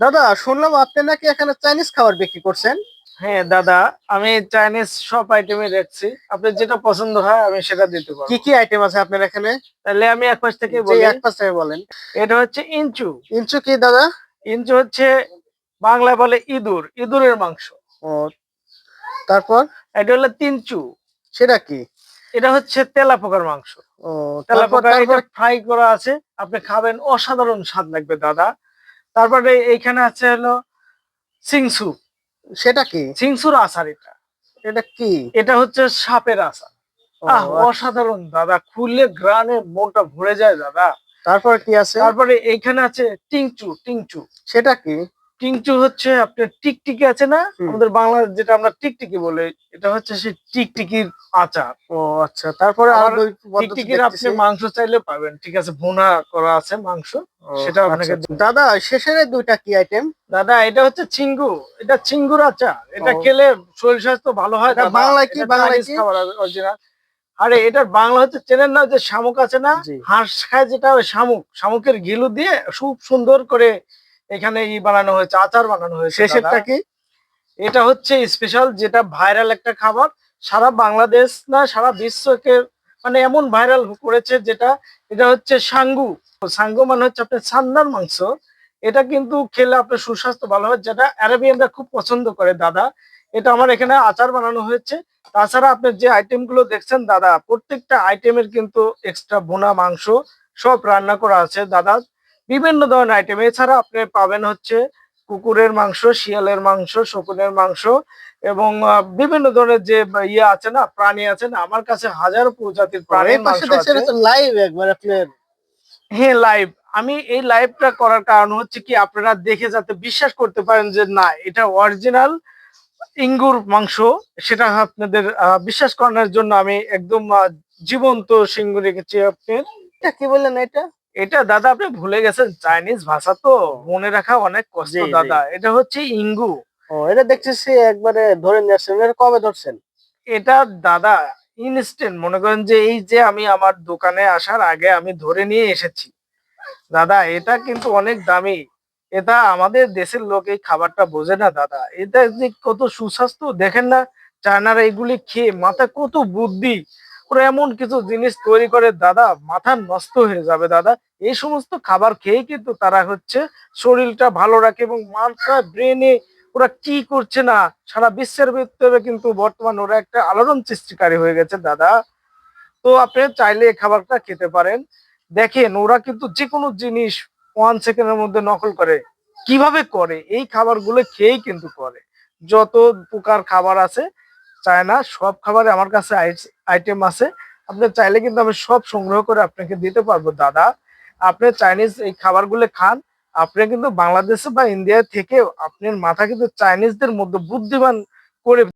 দাদা শুনলাম আপনি নাকি এখানে চাইনিজ খাবার বিক্রি করছেন। হ্যাঁ দাদা আমি চাইনিজ সব আইটেমই রাখছি আপনি যেটা পছন্দ হয় আমি সেটা দিতে পারব। কি কি আইটেম আছে আপনার এখানে? তাহলে আমি এক পাশ থেকে বলি। এক পাশ থেকে বলেন। এটা হচ্ছে ইঞ্চু। ইঞ্চু কি দাদা? ইঞ্চু হচ্ছে বাংলায় বলে ইঁদুর ইঁদুরের মাংস। ও তারপর? এটা হলো তিনচু। সেটা কি? এটা হচ্ছে তেলা পোকার মাংস। ও তেলা পোকা এটা ফ্রাই করা আছে। আপনি খাবেন অসাধারণ স্বাদ লাগবে দাদা। তারপরে এইখানে আছে হলো সিংসু। সেটা কি? সিংসুর আচার এটা। এটা কি? এটা হচ্ছে সাপের আচার। আহ অসাধারণ দাদা। খুলে গ্রানে মনটা ভরে যায় দাদা। তারপরে কি আছে? তারপরে এইখানে আছে টিংচু টিংচু। সেটা কি? টিংচু হচ্ছে আপনার টিকটিকি আছে না? আমাদের বাংলা যেটা আমরা টিকটিকি বলে এটা হচ্ছে সেই টিকটিকির আচার। ও আচ্ছা তারপরে আর টিকটিকির আপনি মাংস চাইলে পাবেন ঠিক আছে? ভুনা করা আছে মাংস। সেটা আপনাকে আচ্ছা, আচ্ছা। দাদা শেষের দুইটা কি আইটেম দাদা এটা হচ্ছে চিঙ্গু এটা চিঙ্গুর আচার। এটা খেলে শরীর স্বাস্থ্য ভালো হয়। বাংলায় কি? বাংলায় খাবার অরিজিনাল আরে এটার বাংলা হচ্ছে চেনেন না যে শামুক আছে না। হাঁস খায় যেটা ওই শামুক। শামুকের ঘিলু দিয়ে খুব সুন্দর করে এখানে ই বানানো হয়েছে আচার বানানো হয়েছে শেষেরটা কি? এটা হচ্ছে স্পেশাল যেটা ভাইরাল একটা খাবার। সারা বাংলাদেশ না সারা বিশ্বকে মানে এমন ভাইরাল করেছে যেটা এটা হচ্ছে সাঙ্গু। সাঙ্গু মানে হচ্ছে আপনার সান্নার মাংস। এটা কিন্তু খেলে আপনার সুস্বাস্থ্য ভালো হয় যেটা অ্যারাবিয়ানরা খুব পছন্দ করে দাদা। এটা আমার এখানে আচার বানানো হয়েছে। তাছাড়া আপনার যে আইটেমগুলো দেখছেন দাদা প্রত্যেকটা আইটেমের কিন্তু এক্সট্রা বোনা মাংস সব রান্না করা আছে দাদা। বিভিন্ন ধরনের আইটেম এছাড়া আপনি পাবেন হচ্ছে কুকুরের মাংস শিয়ালের মাংস শকুনের মাংস এবং বিভিন্ন ধরনের যে ইয়ে আছে না প্রাণী আছে না আমার কাছে হাজারো প্রজাতির আছে। লাইভ একবার আপনার হ্যাঁ লাইভ আমি এই লাইভটা করার কারণ হচ্ছে কি আপনারা দেখে যাতে বিশ্বাস করতে পারেন যে না এটা অরিজিনাল ইঙ্গুর মাংস। সেটা আপনাদের আহ, বিশ্বাস করানোর জন্য আমি একদম জীবন্ত সিঙ্গু রেখেছি আপনার। এটা কি বললেন এটা? এটা দাদা আপনি ভুলে গেছেন চাইনিজ ভাষা তো মনে রাখা অনেক কষ্ট জি, জি। দাদা। এটা হচ্ছে ইঙ্গু। ও এটা দেখতেছি একবারে ধরে নিয়ে আসছেন এটা কবে ধরছেন? এটা দাদা ইনস্ট্যান্ট মনে করেন যে এই যে আমি আমার দোকানে আসার আগে আমি ধরে নিয়ে এসেছি। দাদা এটা কিন্তু অনেক দামি। এটা আমাদের দেশের লোক এই খাবারটা বোঝে না দাদা। এটা যে কত সুস্বাস্থ্য দেখেন না চায়নারা এগুলি খেয়ে মাথা কত বুদ্ধি। ওরা এমন কিছু জিনিস তৈরি করে, দাদা, মাথা নষ্ট হয়ে যাবে, দাদা। এই সমস্ত খাবার খেয়ে কিন্তু তারা হচ্ছে শরীরটা ভালো রাখে এবং মাথা ব্রেনে ওরা কি করছে না, সারা বিশ্বের ভিতরে কিন্তু বর্তমান ওরা একটা আলোড়ন সৃষ্টিকারী হয়ে গেছে, দাদা। তো আপনি চাইলে এই খাবারটা খেতে পারেন। দেখেন, ওরা কিন্তু যে কোনো জিনিস ওয়ান সেকেন্ডের মধ্যে নকল করে। কীভাবে করে? এই খাবারগুলো খেয়েই কিন্তু করে। যত প্রকার খাবার আছে চায়না সব খাবারে আমার কাছে আইটেম আছে। আপনি চাইলে কিন্তু আমি সব সংগ্রহ করে আপনাকে দিতে পারব, দাদা। আপনি চাইনিজ এই খাবারগুলো খান। আপনি কিন্তু বাংলাদেশে বা ইন্ডিয়া থেকে আপনার মাথা কিন্তু চাইনিজদের মধ্যে বুদ্ধিমান করে